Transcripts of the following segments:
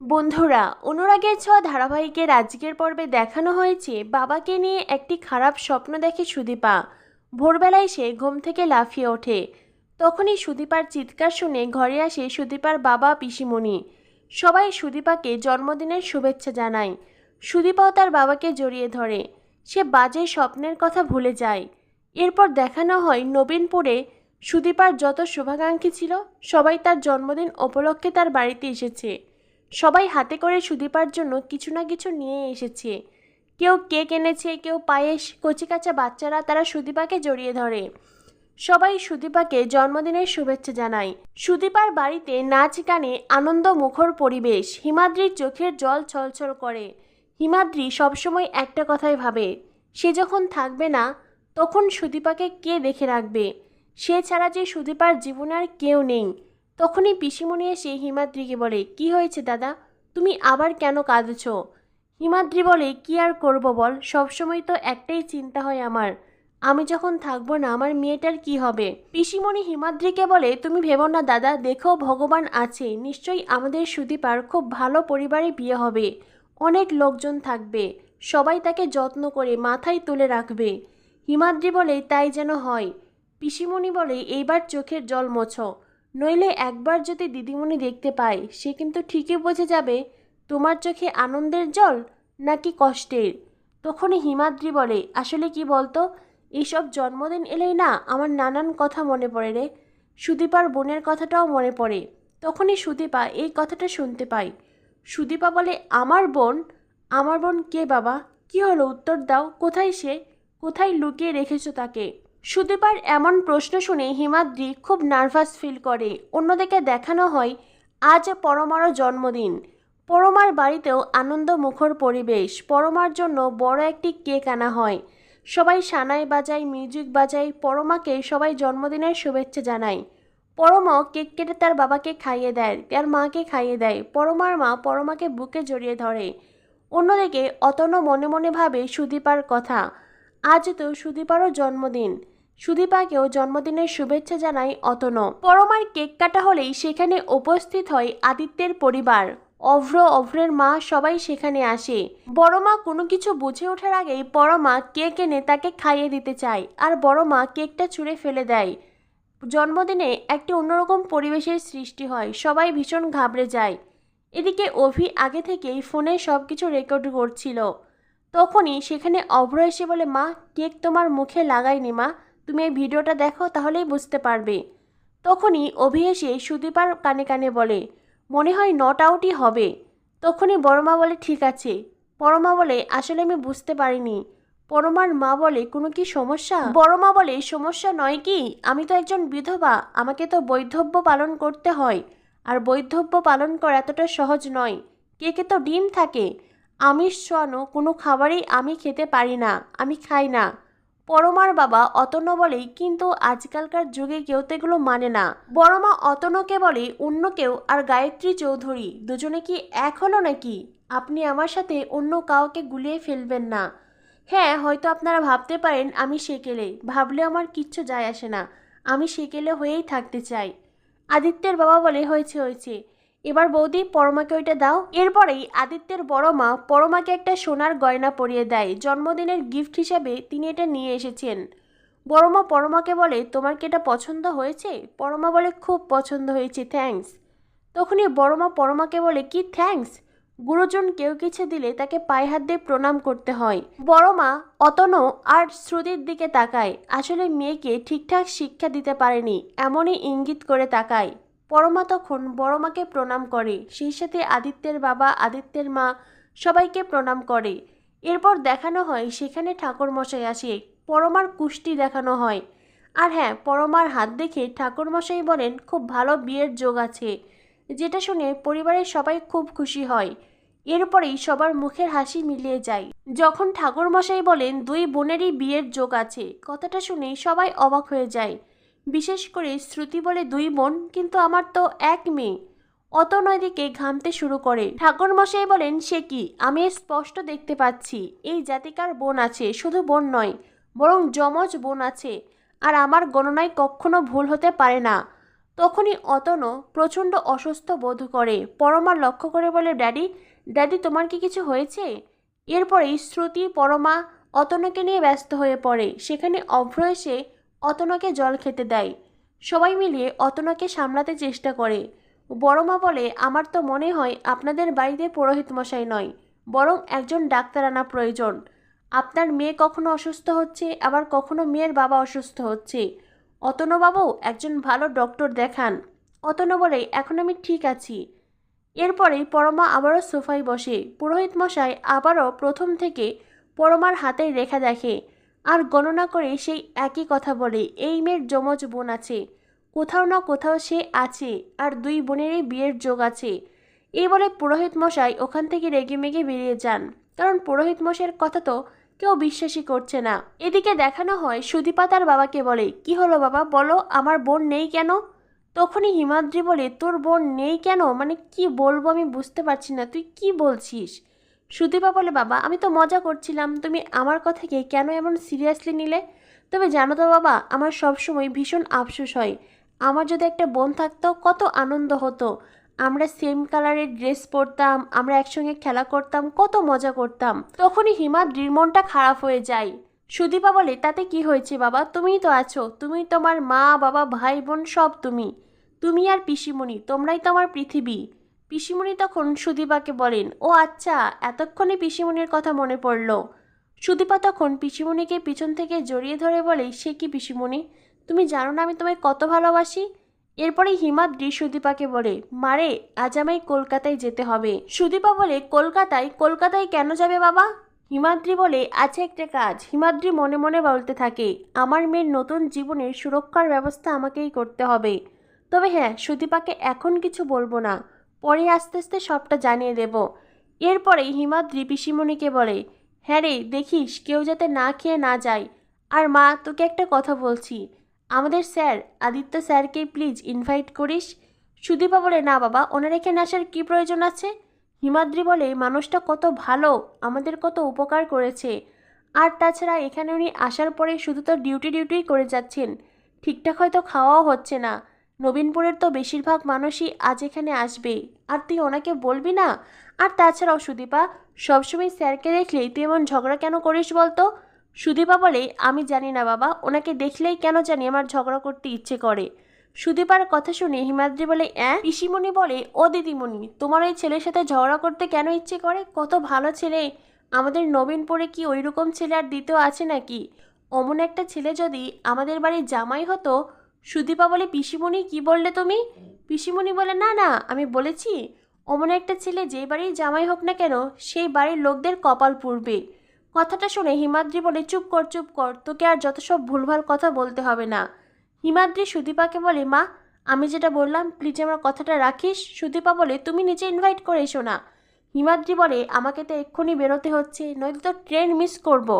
বন্ধুরা, অনুরাগের ছোঁয়া ধারাবাহিকের আজকের পর্বে দেখানো হয়েছে। বাবাকে নিয়ে একটি খারাপ স্বপ্ন দেখে সুদীপা। ভোরবেলায় সে ঘুম থেকে লাফিয়ে ওঠে। তখনই সুদীপার চিৎকার শুনে ঘরে আসে সুদীপার বাবা পিসিমণি। সবাই সুদীপাকে জন্মদিনের শুভেচ্ছা জানায়। সুদীপাও তার বাবাকে জড়িয়ে ধরে। সে বাজে স্বপ্নের কথা ভুলে যায়। এরপর দেখানো হয় নবীনপুরে সুদীপার যত শুভাকাঙ্ক্ষী ছিল, সবাই তার জন্মদিন উপলক্ষে তার বাড়িতে এসেছে। সবাই হাতে করে সুদীপার জন্য কিছু না কিছু নিয়ে এসেছে। কেউ কেক এনেছে, কেউ পায়েস কচিকাচা বাচ্চারা, তারা সুদীপাকে জড়িয়ে ধরে। সবাই সুদীপাকে জন্মদিনের শুভেচ্ছা জানায়। সুদীপার বাড়িতে নাচ গানে আনন্দ মুখর পরিবেশ, হিমাদ্রির চোখের জল ছলছল করে। হিমাদ্রি সবসময় একটা কথাই ভাবে, সে যখন থাকবে না, তখন সুদীপাকে কে দেখে রাখবে? সে ছাড়া যে সুদীপার জীবনে আর কেউ নেই। তখনই পিসিমণি এসে হিমাদ্রিকে বলে, কি হয়েছে দাদা? তুমি আবার কেন কাঁদছ? হিমাদ্রি বলে, কি আর করব বল? সবসময় তো একটাই চিন্তা হয় আমার। আমি যখন থাকব না, আমার মেয়েটার কি হবে? পিসিমণি হিমাদ্রিকে বলে, তুমি ভেবো না দাদা, দেখো ভগবান আছে। নিশ্চয়ই আমাদের সুদীপার খুব ভালো পরিবারে বিয়ে হবে। অনেক লোকজন থাকবে। সবাই তাকে যত্ন করে মাথায় তুলে রাখবে। হিমাদ্রি বলে, তাই যেন হয়। পিসিমণি বলে, এইবার চোখের জল মোছো। নইলে একবার যদি দিদিমণি দেখতে পায়, সে কিন্তু ঠিকই বুঝে যাবে, তোমার চোখে আনন্দের জল নাকি কষ্টের? তখনই হিমাদ্রি বলে, আসলে কি বলতো? এইসব জন্মদিন এলেই না আমার নানান কথা মনে পড়ে রে। সুদীপার বোনের কথাটাও মনে পড়ে। তখনই সুদীপা এই কথাটা শুনতে পায়। সুদীপা বলে, আমার বোন? আমার বোন কে বাবা? কি হলো? উত্তর দাও। কোথায় সে? কোথায় লুকিয়ে রেখেছো তাকে? সুদীপার এমন প্রশ্ন শুনে হিমাদ্রি খুব নার্ভাস ফিল করে। অন্যদিকে দেখানো হয়, আজ পরমারও জন্মদিন। পরমার বাড়িতেও আনন্দ মুখর পরিবেশ। পরমার জন্য বড় একটি কেক আনা হয়। সবাই সানাই বাজায়, মিউজিক বাজায়, পরমাকে সবাই জন্মদিনের শুভেচ্ছা জানায়। পরমা কেক কেটে তার বাবাকে খাইয়ে দেয়, তার মাকে খাইয়ে দেয়। পরমার মা পরমাকে বুকে জড়িয়ে ধরে। অন্যদিকে অতন মনে মনে ভাবে সুদীপার কথা, আজ তো সুদীপারও জন্মদিন। সুদীপাকেও জন্মদিনের শুভেচ্ছা জানাই অতন। পরমার কেক কাটা হলেই সেখানে উপস্থিত হয় আদিত্যের পরিবার। অভ্র অভ্রের মা সবাই সেখানে আসে। বড় মা কোনো কিছু বুঝে ওঠার আগেই বড় মা কেক এনে তাকে খাইয়ে দিতে চায় আর বড় মা কেকটা ছুঁড়ে ফেলে দেয়। জন্মদিনে একটি অন্যরকম পরিবেশের সৃষ্টি হয়, সবাই ভীষণ ঘাবড়ে যায়। এদিকে অভি আগে থেকেই ফোনে সব কিছু রেকর্ড করছিল। তখনই সেখানে অভ্র এসে বলে, মা, কেক তোমার মুখে লাগায়নি মা। তুমি এই ভিডিওটা দেখো তাহলেই বুঝতে পারবে। তখনই অভি এসে সুদীপার কানে কানে বলে, মনে হয় নট আউটই হবে। তখনই বড়মা বলে, ঠিক আছে। পরমা বলে, আসলে আমি বুঝতে পারিনি। পরমার মা বলে, কোনো কি সমস্যা? বড়মা বলে, সমস্যা নয় কি, আমি তো একজন বিধবা, আমাকে তো বৈধব্য পালন করতে হয়। আর বৈধব্য পালন করা এতটা সহজ নয়। কেকে তো ডিম থাকে। আমিষ ছোয়ানো কোনো খাবারই আমি খেতে পারি না, আমি খাই না। পরমার বাবা অতন্য বলেই, কিন্তু আজকালকার যুগে কেউ তো এগুলো মানে না। বড়মা অতনকে বলে, অন্য কেউ আর গায়ত্রী চৌধুরী, দুজনে কি এক হলো নাকি? আপনি আমার সাথে অন্য কাউকে গুলিয়ে ফেলবেন না। হ্যাঁ হয়তো আপনারা ভাবতে পারেন আমি সেকেলে। ভাবলে আমার কিচ্ছু যায় আসে না। আমি সেকেলে হয়েই থাকতে চাই। আদিত্যের বাবা বলে, হয়েছে হয়েছে। এবার বৌদি, পরমাকে ওইটা দাও। এরপরেই আদিত্যের বড় মা পরমাকে একটা সোনার গয়না পরিয়ে দেয়। জন্মদিনের গিফট হিসাবে তিনি এটা নিয়ে এসেছেন। বড় মা পরমাকে বলে, তোমার কি এটা পছন্দ হয়েছে? পরমা বলে, খুব পছন্দ হয়েছে থ্যাঙ্কস তখনই বড় মা পরমাকে বলে, কি থ্যাঙ্কস গুরুজন কেউ কিছু দিলে তাকে পায়ে হাত দিয়ে প্রণাম করতে হয়। বড় মা অতন আর শ্রুতির দিকে তাকায়। আসলে মেয়েকে ঠিকঠাক শিক্ষা দিতে পারেনি, এমনই ইঙ্গিত করে তাকায়। পরমা তখন বড় মাকে প্রণাম করে, সেই সাথে আদিত্যের বাবা, আদিত্যের মা সবাইকে প্রণাম করে। এরপর দেখানো হয় সেখানে ঠাকুর মশাই আসে, পরমার কুষ্টি দেখানো হয়। আর হ্যাঁ পরমার হাত দেখে ঠাকুর মশাই বলেন, খুব ভালো বিয়ের যোগ আছে। যেটা শুনে পরিবারের সবাই খুব খুশি হয়। এরপরেই সবার মুখের হাসি মিলিয়ে যায়। যখন ঠাকুর মশাই বলেন, দুই বোনেরই বিয়ের যোগ আছে, কথাটা শুনে সবাই অবাক হয়ে যায়। বিশেষ করে শ্রুতি বলে দুই বোন, কিন্তু আমার তো এক মেয়ে। অত নয়দিকে ঘামতে শুরু করে। ঠাকুর মশাই বলেন, সে কি? আমি স্পষ্ট দেখতে পাচ্ছি। এই জাতিকার বোন আছে, শুধু বোন নয়, বরং যমজ বোন আছে। আর আমার গণনায় কখনো ভুল হতে পারে না। তখনই অতনু প্রচণ্ড অসুস্থ বোধ করে। পরমা, লক্ষ্য করে বলে, ড্যাডি ড্যাডি, তোমার কি কিছু হয়েছে? এরপরেই শ্রুতি, পরমা অতনকে নিয়ে ব্যস্ত হয়ে পড়ে। সেখানে অভ্র এসে অতনুকে জল খেতে দেয়। সবাই মিলিয়ে অতনুকে সামলাতে চেষ্টা করে। বড়মা বলে, আমার তো মনে হয় আপনাদের বাড়িতে পুরোহিত মশাই নয়, বরং একজন ডাক্তার আনা প্রয়োজন। আপনার মেয়ে কখনো অসুস্থ হচ্ছে, আবার কখনো মেয়ের বাবা অসুস্থ হচ্ছে। অতনুবাবু একজন ভালো ডক্টর দেখান। অতনু বলে, এখন আমি ঠিক আছি। এরপরেই পরমা আবারও সোফায় বসে। পুরোহিত মশাই আবারও প্রথম থেকে পরমার হাতের রেখা দেখে। আর গণনা করে সেই একই কথা বলে, এই মেয়ের যমজ বোন আছে। কোথাও না কোথাও সে আছে, আর দুই বোনেরই বিয়ের যোগ আছে। এই বলে পুরোহিত মশাই ওখান থেকে রেগে মেগে বেরিয়ে যান। কারণ পুরোহিত মশাইয়ের কথা তো কেউ বিশ্বাসই করছে না। এদিকে দেখানো হয় সুদীপা তার বাবাকে বলে, কি হলো বাবা? বলো, আমার বোন নেই কেন? তখনই হিমাদ্রি বলে, তোর বোন নেই কেন? মানে কি বলব আমি বুঝতে পারছি না। তুই কি বলছিস? সুদীপা বলে, বাবা, আমি তো মজা করছিলাম। তুমি আমার কথাকে কেন এমন সিরিয়াসলি নিলে? তবে জানো তো, বাবা, আমার সবসময় ভীষণ আফসোস হয়। আমার যদি একটা বোন থাকতো, কত আনন্দ হতো। আমরা সেম কালারের ড্রেস পরতাম, আমরা একসঙ্গে খেলা করতাম, কত মজা করতাম। তখনই হিমাদ্রির মনটা খারাপ হয়ে যায়। সুদীপা বলে, তাতে কি হয়েছে, বাবা? তুমিই তো আছো। তুমি তোমার মা, বাবা, ভাই, বোন, সব তুমি। তুমি আর পিসিমণি, তোমরাই তো আমার পৃথিবী। পিসিমণি তখন সুদীপাকে বলেন, ও আচ্ছা এতক্ষণে পিসিমণির কথা মনে পড়ল। সুদীপা তখন পিসিমণিকে পিছন থেকে জড়িয়ে ধরে বলে, সে কি পিসিমণি? তুমি জানো না আমি তোমায় কত ভালোবাসি? এরপরে হিমাদ্রি সুদীপাকে বলে মারে আজ আমায় কলকাতায় যেতে হবে। সুদীপা বলে, কলকাতায়? কলকাতায় কেন যাবে বাবা? হিমাদ্রি বলে, আছে একটা কাজ। হিমাদ্রি মনে মনে বলতে থাকে, আমার মেয়ের নতুন জীবনের সুরক্ষার ব্যবস্থা আমাকেই করতে হবে। তবে হ্যাঁ সুদীপাকে এখন কিছু বলব না। পরে আস্তে আস্তে সবটা জানিয়ে দেব। এরপরেই হিমাদ্রি পিসিমণিকে বলে হ্যাঁ রে, দেখিস কেউ যাতে না খেয়ে না যায়। আর মা, তোকে একটা কথা বলছি। আমাদের স্যার, আদিত্য স্যারকে প্লিজ ইনভাইট করিস? সুদীপা বলে, না বাবা, ওনার এখানে আসার কী প্রয়োজন আছে? হিমাদ্রি বলে, মানুষটা কত ভালো, আমাদের কত উপকার করেছে। আর তাছাড়া এখানে উনি আসার পরে শুধু তো ডিউটি ডিউটিই করে যাচ্ছেন। ঠিকঠাক হয়তো খাওয়াও হচ্ছে না। নবীনপুরের তো বেশিরভাগ মানুষই আজ এখানে আসবে। আর তুই ওনাকে বলবি না? আর তাছাড়াও সুদীপা, সবসময় স্যারকে দেখলেই তুই এমন ঝগড়া কেন করিস বলতো? সুদীপা বলে, আমি জানি না বাবা, ওনাকে দেখলেই কেন জানি আমার ঝগড়া করতে ইচ্ছে করে। সুদীপার কথা শুনে হিমাদ্রি বলে, অ্যাঁ? পিসিমণি বলে, ও দিদিমণি, তোমার ওই ছেলের সাথে ঝগড়া করতে কেন ইচ্ছে করে? কত ভালো ছেলে। আমাদের নবীনপুরে কি ওই রকম ছেলে আর দ্বিতীয় আছে নাকি? অমন একটা ছেলে যদি আমাদের বাড়ির জামাই হতো সুদীপা বলে, পিসিমণি, কি বললে তুমি? পিসিমণি বলে, না না, আমি বলেছি, অমন একটা ছেলে যে বাড়ির জামাই হোক না কেন, সেই বাড়ির লোকদের কপাল পুড়বে। কথাটা শুনে হিমাদ্রি বলে, চুপ কর চুপ কর, তোকে আর যত সব ভুলভাল কথা বলতে হবে না। হিমাদ্রি সুদীপাকে বলে, মা, আমি যেটা বললাম প্লিজ আমার কথাটা রাখিস। সুদীপা বলে, তুমি নিচে ইনভাইট করে এসো না। হিমাদ্রি বলে, আমাকে তো এক্ষুনি বেরোতে হচ্ছে নয়তো তো ট্রেন মিস করব।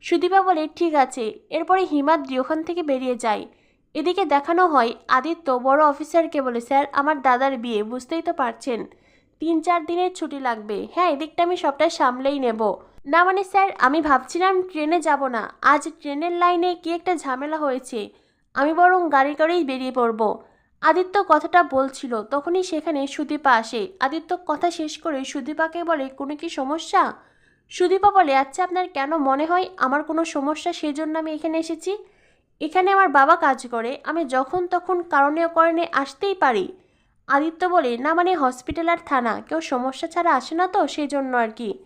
সুদীপা বলে, ঠিক আছে। এরপরে হিমাদ্রি ওখান থেকে বেরিয়ে যায়। এদিকে দেখানো হয়, আদিত্য বড় অফিসারকে বলে, স্যার, আমার দাদার বিয়ে, বুঝতেই তো পারছেন। তিন চার দিনের ছুটি লাগবে। হ্যাঁ এদিকটা আমি সবটা সামলেই নেব। না মানে স্যার, আমি ভাবছিলাম ট্রেনে যাব না। আজ ট্রেনের লাইনে কি একটা ঝামেলা হয়েছে। আমি বরং গাড়ি করেই বেরিয়ে পড়ব। আদিত্য কথাটা বলছিল। তখনই সেখানে সুদীপা আসে। আদিত্য কথা শেষ করে সুদীপাকে বলে, কোনো কি সমস্যা? সুদীপা বলে আচ্ছা আপনার কেন মনে হয় আমার কোনো সমস্যা? সেজন্য আমি এখানে এসেছি। এখানে আমার বাবা কাজ করে, আমি যখন তখন কারণে কারণে আসতেই পারি। আদিত্য বলে, না মানে হসপিটাল আর থানা, কেউ সমস্যা ছাড়া আসে না তো সেই জন্য আর কি।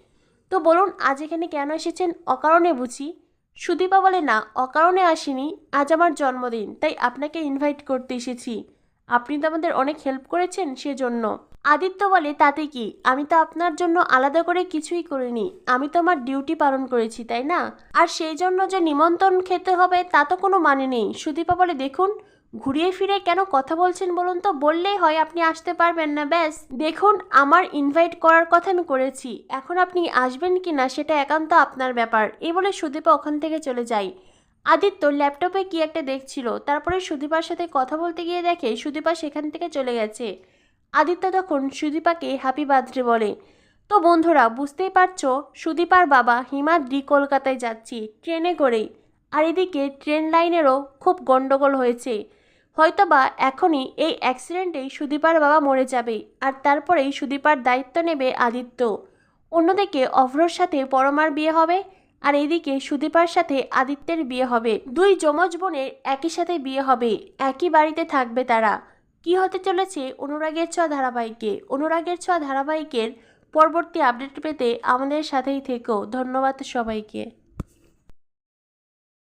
তো বলুন, আজ এখানে কেন এসেছেন? অকারণে বুঝি। সুদীপা বলে, না, অকারণে আসিনি, আজ আমার জন্মদিন, তাই আপনাকে ইনভাইট করতে এসেছি। আপনি তো আমাদের অনেক হেল্প করেছেন সেজন্য। আদিত্য বলে, তাতে কি? আমি তো আপনার জন্য আলাদা করে কিছুই করিনি। আমি তো আমার ডিউটি পালন করেছি, তাই না? আর সেই জন্য যে নিমন্ত্রণ খেতে হবে, তা তো কোনো মানে নেই। সুদীপা বলে, দেখুন, ঘুরিয়ে ফিরে কেন কথা বলছেন বলুন তো? বললেই হয় আপনি আসতে পারবেন না, ব্যাস। দেখুন, আমার ইনভাইট করার কথা আমি করেছি। এখন আপনি আসবেন কি না, সেটা একান্ত আপনার ব্যাপার। এই বলে সুদীপা ওখান থেকে চলে যায়। আদিত্য ল্যাপটপে কি একটা দেখছিল। তারপরে সুদীপার সাথে কথা বলতে গিয়ে দেখে সুদীপা সেখান থেকে চলে গেছে। আদিত্য তখন সুদীপাকে হ্যাপি বার্থডে বলে? তো বন্ধুরা, বুঝতেই পারছ, সুদীপার বাবা হিমাদ্রি কলকাতায় যাচ্ছি, ট্রেনে করেই। আর এদিকে ট্রেন লাইনেরও খুব গন্ডগোল হয়েছে। হয়তোবা এখনই এই অ্যাক্সিডেন্টেই সুদীপার বাবা মরে যাবে, আর তারপরেই সুদীপার দায়িত্ব নেবে আদিত্য। অন্যদিকে অভ্রর সাথে পরমার বিয়ে হবে, আর এদিকে সুদীপার সাথে আদিত্যের বিয়ে হবে। দুই যমজ বোনের একই সাথে বিয়ে হবে, একই বাড়িতে থাকবে তারা। কি হতে চলেছে অনুরাগের ছোঁয়া ধারাবাহিকে? অনুরাগের ছোঁয়া ধারাবাহিকের পরবর্তী আপডেট পেতে আমাদের সাথেই থেকো। ধন্যবাদ সবাইকে।